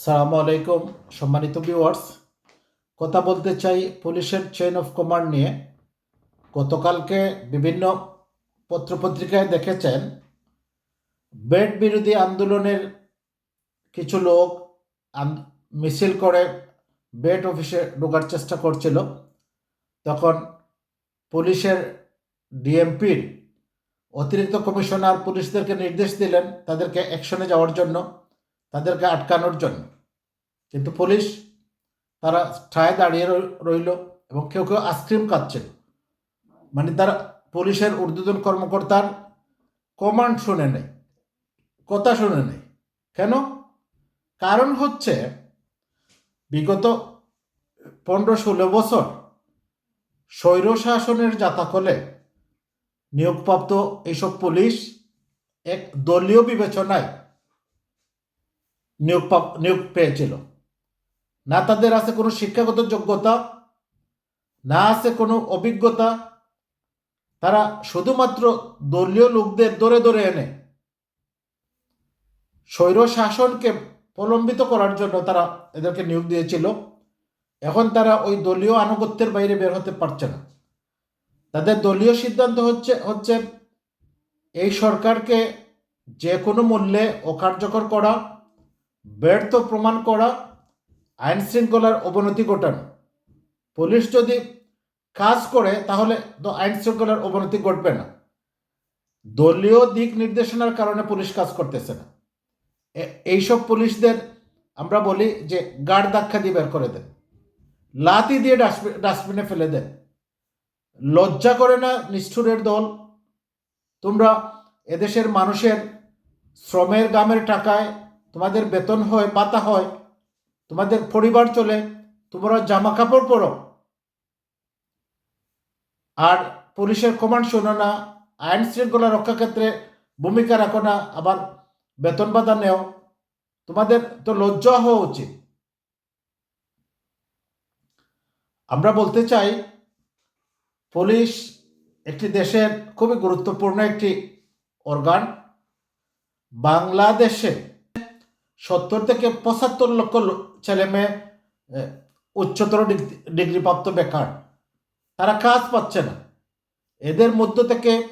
সালামু আলাইকুম, সম্মানিত ভিউয়ার্স কথা বলতে চাই পুলিশের চেইন অফ কমান্ড নিয়ে। গতকালকে বিভিন্ন পত্রপত্রিকায় দেখেছেন, বেড বিরোধী আন্দোলনের কিছু লোক মিছিল করে বেড অফিসে ঢোকার চেষ্টা করছিল। তখন পুলিশের ডিএমপির অতিরিক্ত কমিশনার পুলিশদেরকে নির্দেশ দিলেন, তাদেরকে অ্যাকশনে যাওয়ার জন্য। তাদেরকে আটকানোর জন্য। কিন্তু পুলিশ তারা ঠায় দাঁড়িয়ে রইল এবং কেউ কেউ আইসক্রিম খাচ্ছিল। মানে তারা পুলিশের ঊর্ধ্বতন কর্মকর্তার কমান্ড শুনে নেই কথা শুনে নেই কেন? কারণ হচ্ছে বিগত পনেরো ষোলো বছর স্বৈর শাসনের জাতাকলে নিয়োগপ্রাপ্ত এইসব পুলিশ এক দলীয় বিবেচনায় নিয়োগ নিয়োগ পেয়েছিল। না তাদের আছে কোনো শিক্ষাগত যোগ্যতা, না আছে কোনো অভিজ্ঞতা। তারা শুধুমাত্র দলীয় লোকদের দরে দরে এনে স্বৈর শাসনকে প্রলম্বিত করার জন্য তারা এদেরকে নিয়োগ দিয়েছিল। এখন তারা ওই দলীয় আনুগত্যের বাইরে বের হতে পারছে না। তাদের দলীয় সিদ্ধান্ত হচ্ছে হচ্ছে এই সরকারকে যে কোনো মূল্যে অকার্যকর করা ব্যর্থ প্রমাণ করা, আইন শৃঙ্খলার অবনতি ঘটানো। পুলিশ যদি কাজ করে, তাহলে তো আইন শৃঙ্খলার অবনতি ঘটবে না। দলীয় দিক নির্দেশনার কারণে পুলিশ কাজ করতেছে না। এইসব পুলিশদের আমরা বলি যে গাড় ধাক্কা দিয়ে বের করে দেন। লাতি দিয়ে ডাস্টবিন ডাস্টবিনে ফেলে দেন। লজ্জা করে না নিষ্ঠুরের দল? তোমরা এদেশের মানুষের শ্রমের গামের টাকায় তোমাদের বেতন হয়, পাতা হয়, তোমাদের পরিবার চলে তোমরা জামা কাপড় পরো। আর পুলিশের কমান্ড শোনো না, আইন শৃঙ্খলা রক্ষা ক্ষেত্রে ভূমিকা রাখো না, আবার বেতন ভাতা নেও। তোমাদের তো লজ্জা হওয়া উচিত। আমরা বলতে চাই, পুলিশ একটি দেশের খুবই গুরুত্বপূর্ণ একটি অর্গান বাংলাদেশে সত্তর থেকে পঁচাত্তর লক্ষ ছেলে মেয়ে উচ্চতর ডিগ- ডিগ্রিপ্রাপ্ত বেকার। তারা কাজ পাচ্ছে না। এদের মধ্য থেকে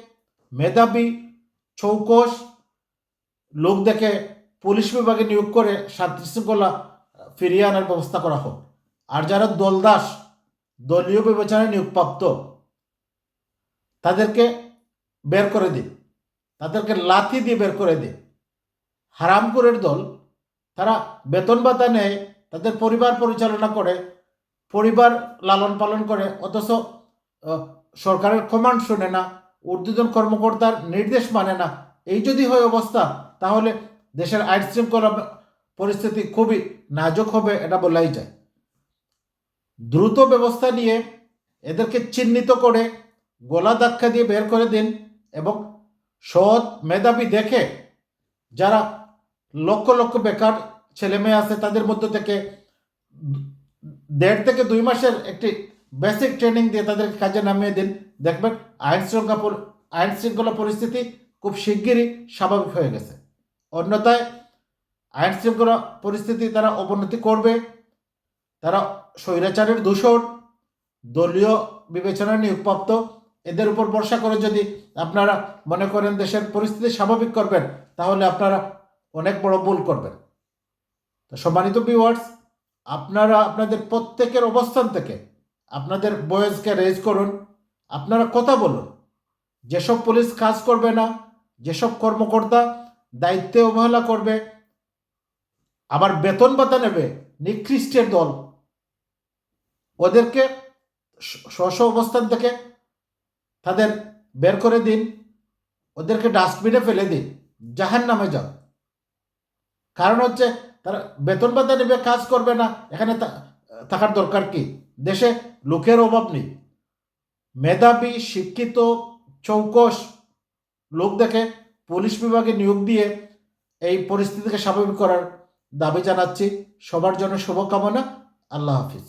মেধাবী চৌকস লোক দেখে পুলিশ বিভাগে নিয়োগ করে শান্তি শৃঙ্খলা ফিরিয়ে আনার ব্যবস্থা করা হোক। আর যারা দলদাস, দলীয় বিবেচনায় নিয়োগপ্রাপ্ত, তাদেরকে বের করে দিন। তাদেরকে লাথি দিয়ে বের করে দিন। হারামপুরের দল তারা বেতন ভাতা নেয় তাদের পরিবার পরিচালনা করে, পরিবার লালন পালন করে, অথচ সরকারের কমান্ড শোনে না, ঊর্ধ্বতন কর্মকর্তার নির্দেশ মানে না। এই যদি হয় অবস্থা, তাহলে দেশের আইন শৃঙ্খলা পরিস্থিতি খুবই নাজুক হবে এটা বলাই যায়। দ্রুত ব্যবস্থা নিয়ে এদেরকে চিহ্নিত করে, গলা ধাক্কা দিয়ে বের করে দিন এবং সৎ মেধাবী দেখে যারা লক্ষ লক্ষ বেকার ছেলে মেয়ে আছে, তাদের মধ্য থেকে দেড় থেকে দুই মাসের একটি বেসিক ট্রেনিং দিয়ে তাদেরকে কাজে নামিয়ে দিন। দেখবেন আইন শৃঙ্খলা আইন শৃঙ্খলা পরিস্থিতি খুব শিগগিরই স্বাভাবিক হয়ে গেছে। অন্যথায় আইন শৃঙ্খলা পরিস্থিতি তারা অবনতি করবে, তারা স্বৈরাচারের দূষণ, দলীয় বিবেচনায় নিয়োগপ্রাপ্ত, এদের উপর ভরসা করে যদি আপনারা মনে করেন দেশের পরিস্থিতি স্বাভাবিক করবেন, তাহলে আপনারা অনেক বড় ভুল করবেন। তো সম্মানিত ভিউয়ার্স আপনারা আপনাদের প্রত্যেকের অবস্থান থেকে আপনাদের বয়েজকে রেজ করুন। আপনারা কথা বলুন। যেসব পুলিশ কাজ করবে না, যেসব কর্মকর্তা দায়িত্বে অবহেলা করবে, আবার বেতন ভাতা নেবে, নিকৃষ্টের দল, ওদেরকে স্ব অবস্থান থেকে তাদের বের করে দিন, ওদেরকে ডাস্টবিনে ফেলে দিন জাহান নামে যাও কারণ হচ্ছে তারা বেতন ভাতা নেবে, কাজ করবে না। এখানে থাকার দরকার কি? দেশে লোকের অভাব নেই। মেধাবী, শিক্ষিত, চৌকস লোক দেখে পুলিশ বিভাগে নিয়োগ দিয়ে এই পরিস্থিতিকে স্বাভাবিক করার দাবি জানাচ্ছি। সবার জন্য শুভকামনা। আল্লাহ হাফিজ।